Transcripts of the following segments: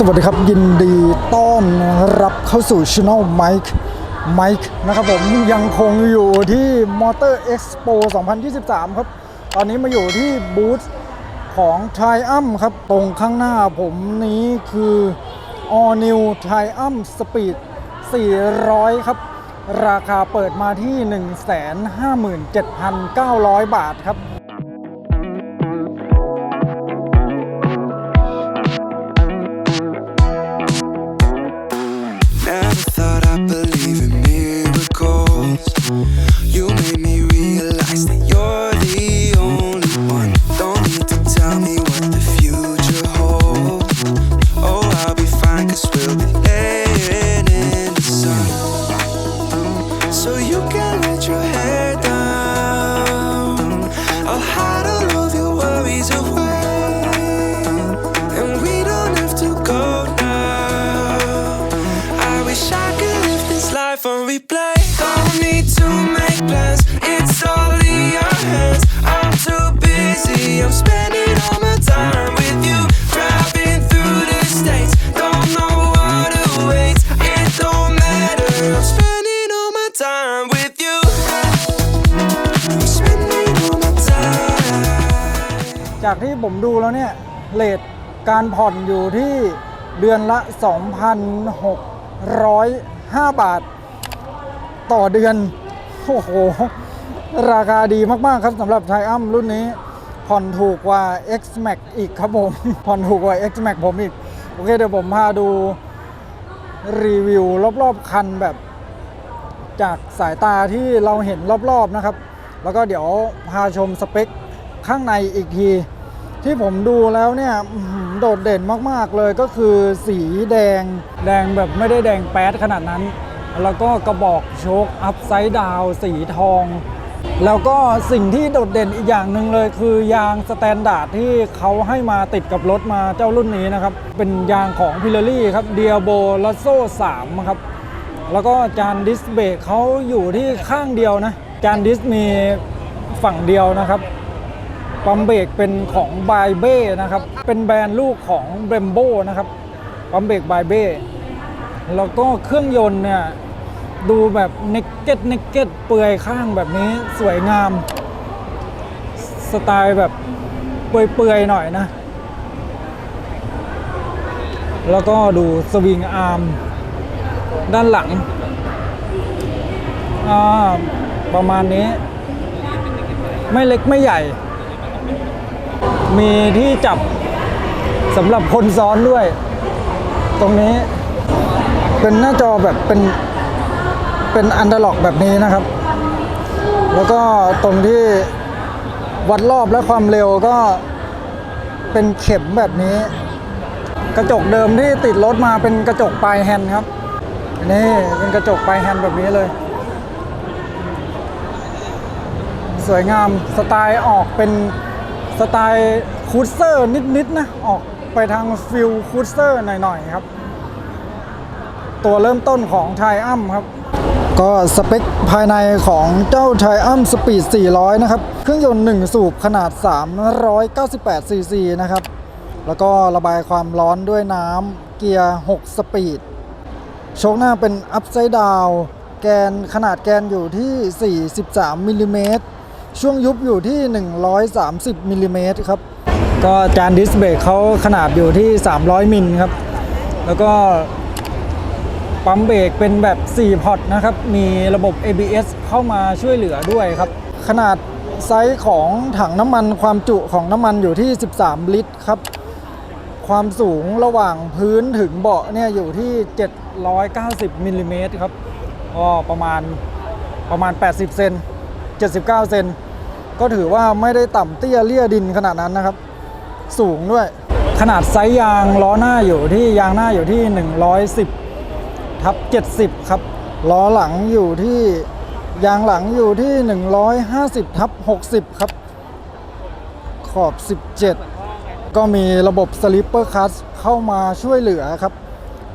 สวัสดีครับ ยินดีต้อนรับเข้าสู่ช่องไมค์ไมค์นะครับผมยังคงอยู่ที่ Motor Expo 2023 ครับ ตอนนี้มาอยู่ที่บูธของ Triumph ครับ ตรงข้างหน้าผมนี้คือ All New Triumph Speed 400 ครับ ราคาเปิดมาที่ 157,900 บาทครับ busy, I'm spending all my time with you. Driving through the states, don't know what awaits. It don't matter, I'm spending all my time with you. I'm spending all my time. จากที่ผมดูแล้วเนี่ยเลทการผ่อนอยู่ที่เดือนละ 2,605 บาท ต่อเดือน โอ้โห ราคาดีมาก ๆ ครับสำหรับไทอัมรุ่นนี้ ผ่อนถูกกว่า X Max อีกครับผม ผ่อนถูกกว่า X Max ผมอีก โอเคเดี๋ยวผมพาดูรีวิวรอบๆคันแบบ จากสายตาที่เราเห็นรอบๆนะครับ แล้วก็เดี๋ยวพาชมสเปคข้างในอีกที ที่ผมดูแล้วเนี่ยโดดเด่นมากๆเลยก็คือสีแดงแดงแบบไม่ได้แดงแป๊ดขนาดนั้น แล้วก็กระบอกโชคอัพไซด์ดาวสีทอง แล้วก็สิ่งที่โดดเด่นอีกอย่างหนึ่งเลยคือยางสแตนดาร์ดที่เขาให้มาติดกับรถมาเจ้ารุ่นนี้นะครับ เป็นยางของพิ l ลี่ครับเดียโบล s โซ่3ครับแล้วก็จานดิสเบรกเขาอยู่ที่ข้างเดียวนะ จานดิสมีฝั่งเดียวนะครับปั๊มเบรกเป็นของบายเบ้นะครับ เป็นแบรนด์ลูกของเบรมโบนะครับปั๊มเบรกบายเบ้แล้วก็เครื่องยนต์เนี่ย ดูแบบเนกเก็ตเนกเก็ตเปลือยข้างแบบนี้สวยงาม สไตล์แบบเปื่อยๆหน่อยนะ แล้วก็ดูสวิงอาร์มด้านหลัง ประมาณนี้ ไม่เล็กไม่ใหญ่ มีที่จับสำหรับคนซ้อนด้วย ตรงนี้เป็นหน้าจอแบบเป็น เป็นอันด r ล็อกแบบนี้นะครับ แล้วก็ตรงที่วัดรอบและความเร็วก็เป็นเข็มแบบนี้ กระจกเดิมที่ติดรถมาเป็นกระจกปลายแฮนด์ครับนี่เป็นกระจกปลายแฮนด์แบบนี้เลย สวยงามสไตล์ออกเป็นสไตล์คูเซอร์นิดๆนะ ออกไปทางฟิลคูเซอร์หน่อยๆครับ ตัวเริ่มต้นของไทอัมครับ ก็สเปคภายในของเจ้าไทอัมสปีด400 นะครับ เครื่องยนต์ 1 สูบขนาด 398ซีซีนะครับ แล้วก็ระบายความร้อนด้วยน้ำเกียร์ 6 สปีด โชคหน้าเป็นอัพไซด์ดาวแกนขนาดแกนอยู่ที่ 43มิลลิเมตรช่วงยุบอยู่ที่ 130มิลลิเมตรครับ ก็จานดิสเบรกเขาขนาดอยู่ที่ 300มิลครับ แล้วก็ ปั๊มเบรกเป็นแบบ 4 พอร์ตนะครับ มีระบบ ABS เข้ามาช่วยเหลือด้วยครับ ขนาดไซส์ของถังน้ำมันความจุของน้ำมันอยู่ที่ 13 ลิตรครับ ความสูงระหว่างพื้นถึงเบาะเนี่ยอยู่ที่ 790มิลลิเมตรครับก็ประมาณประมาณ 80 เซน79 เซนก็ถือว่าไม่ได้ต่ำเตี้ยเลี่ยดินขนาดนั้นนะครับ สูงด้วย ขนาดไซส์ยางล้อหน้าอยู่ที่ยางหน้าอยู่ที่ 110 ทับ70 ครับล้อหลังอยู่ที่ยางหลังอยู่ที่ 150ทับ60 ครับ ขอบ 17 ก็มีระบบ Slipper Clutch เข้ามาช่วยเหลือครับ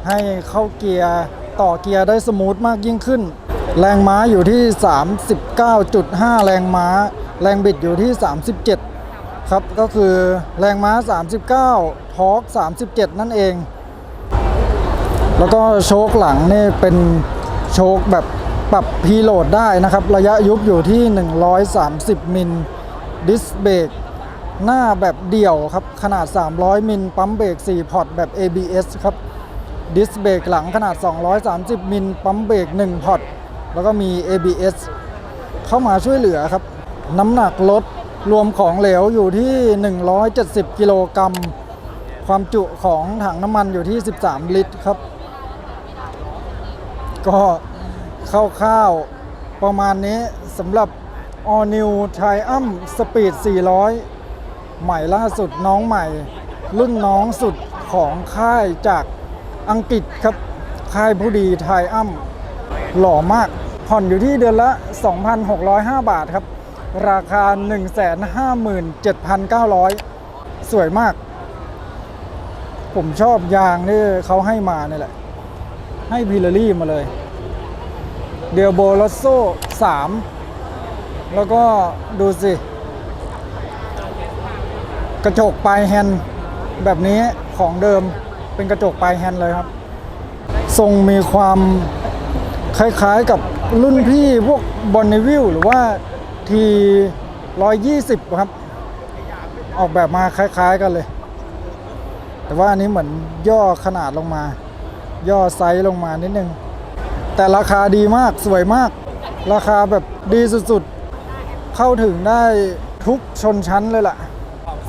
ให้เข้าเกียร์ต่อเกียร์ได้สมูทมากยิ่งขึ้น แรงม้าอยู่ที่ 39.5 แรงม้า แรงบิดอยู่ที่ 37 ครับ ก็คือแรงม้า 39ทอร์ก37 นั่นเอง แล้วก็โชคหลังนี่เป็นโชคแบบปรับพีโหลดได้นะครับ ระยะยุบอยู่ที่ 130 มิลดิสเบรกหน้าแบบเดี่ยวครับ ขนาด 300 มิลปั๊มเบรก4พอร์ตแบบ ABS ครับดิสเบรกหลังขนาด 230 มิลปั๊มเบรก1พอร์ตแล้วก็มี ABS เข้ามาช่วยเหลือครับ น้ำหนักรถรวมของเหลวอยู่ที่ 170 กิโลกรัม ความจุของถังน้ำมันอยู่ที่ 13 ลิตรครับ ก็คร่าวๆประมาณนี้สำหรับ All New Triumph Speed 400 ใหม่ล่าสุดน้องใหม่ รุ่นน้องสุดของค่ายจากอังกฤษครับ ค่ายผู้ดี Triumph หล่อมาก ผ่อนอยู่ที่เดือนละ 2,605 บาทครับ ราคา 157,900 สวยมาก ผมชอบยางที่เขาให้มาเนี่ยแหละ ให้พิลลี่มาเลย เดียโบลอสโซ3แล้วก็ดูสิ กระจกปลายแฮนด์แบบนี้ของเดิมเป็นกระจกปลายแฮนด์เลยครับ ทรงมีความคล้ายๆกับรุ่นพี่พวกบอนนวิลหรือว่าที120ครับ ออกแบบมาคล้ายๆกันเลย แต่ว่าอันนี้เหมือนย่อขนาดลงมา ย่อไซส์ลงมานิดนึง แต่ราคาดีมากสวยมาก ราคาแบบดีสุดๆ เข้าถึงได้ทุกชนชั้นเลยล่ะ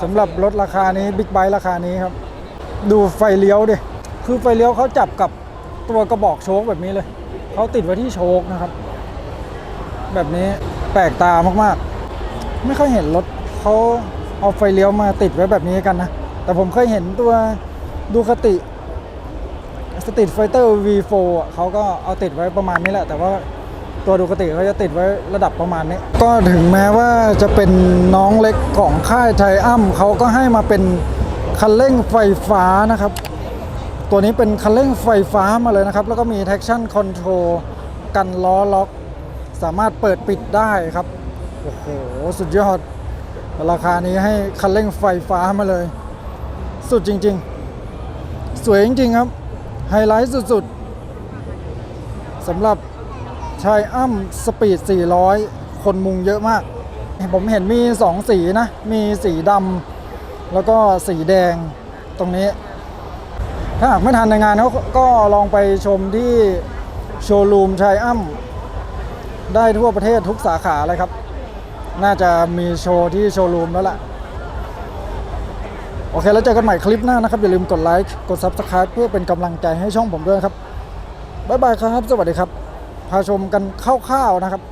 สำหรับรถราคานี้บิ๊กไบ e ราคานี้ครับ ดูไฟเลี้ยวดิ คือไฟเลี้ยวเขาจับกับตัวกระบอกโชคแบบนี้เลย เขาติดไว้ที่โชคนะครับ แบบนี้แปลกตามากๆ ไม่ค่อยเห็นรถเขาเอาไฟเลี้ยวมาติดไว้แบบนี้กันนะ แต่ผมเคยเห็นตัวดูคติ สต e ี t ไฟเตอร์ V4 เขาก็เอาติดไว้ประมาณนี้แหละ แต่ว่าตัวดูคติเขาจะติดไว้ระดับประมาณนี้ ก็ถึงแม้ว่าจะเป็นน้องเล็กของค่ายไทอัมเขาก็ให้มาเป็นคันเร่งไฟฟ้านะครับ ตัวนี้เป็นคันเร่งไฟฟ้ามาเลยนะครับ แล้วก็มี traction control กันล้อล็อก สามารถเปิดปิดได้ครับ โอ้โห สุดยอด ราคานี้ให้คันเร่งไฟฟ้ามาเลย สุดจริง ๆ สวยจริง ๆ ครับ ไฮไลท์สุดๆสำหรับชายอ้ำสปีด 400 คนมุงเยอะมาก ผมเห็นมี 2 สีนะ มีสีดำแล้วก็สีแดงตรงนี้ ถ้าหากไม่ทันในงานก็ก็ลองไปชมที่โชว์รูมชายอ้ำได้ทั่วประเทศทุกสาขาเลยครับ น่าจะมีโชว์ที่โชว์รูมแล้วล่ะ โอเค แล้วเจอกันใหม่คลิปหน้านะครับ อย่าลืมกดไลค์กด Subscribe เพื่อเป็นกำลังใจให้ช่องผมด้วยครับ บ๊ายบายครับ สวัสดีครับ พาชมกันคร่าวๆนะครับ